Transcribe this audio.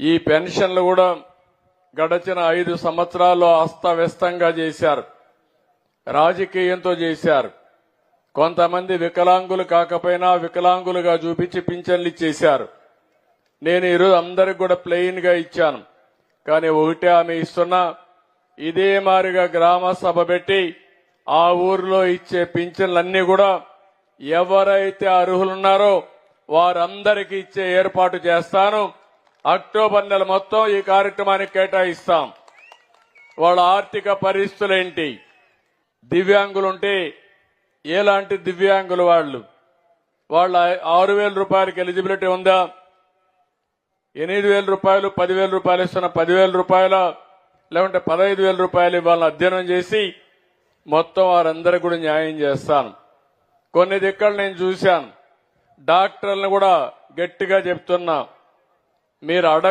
ఈ పెన్షన్లు కూడా గడచిన ఐదు సంవత్సరాల్లో అస్తవ్యస్తంగా చేశారు. రాజకీయంతో చేశారు. కొంతమంది వికలాంగులు కాకపోయినా వికలాంగులుగా చూపించి పింఛన్లు ఇచ్చేశారు. నేను ఈరోజు అందరికి కూడా ప్లెయిన్గా ఇచ్చాను. కానీ ఒకటే ఆమె ఇస్తున్నా ఇదే మారిగా గ్రామ సభ పెట్టి ఆ ఊర్లో ఇచ్చే పింఛన్లన్నీ కూడా ఎవరైతే అర్హులున్నారో వారందరికీ ఇచ్చే ఏర్పాటు చేస్తాను. అక్టోబర్ నెల మొత్తం ఈ కార్యక్రమానికి కేటాయిస్తాం. వాళ్ళ ఆర్థిక పరిస్థితులు ఏంటి దివ్యాంగులుంటే ఎలాంటి దివ్యాంగులు వాళ్ళు? వాళ్ళ ఆరు వేల రూపాయలకి ఎలిజిబిలిటీ ఉందా? ఎనిమిది వేల రూపాయలు పదివేల రూపాయలు ఇస్తున్న పదివేల రూపాయల లేకుంటే పదహైదు వేల రూపాయలు ఇవ్వాలని అధ్యయనం చేసి మొత్తం వారందరికీ కూడా న్యాయం చేస్తాను. కొన్ని దిక్కలు నేను చూశాను. డాక్టర్లను కూడా గట్టిగా చెప్తున్నా. మీరు అడగ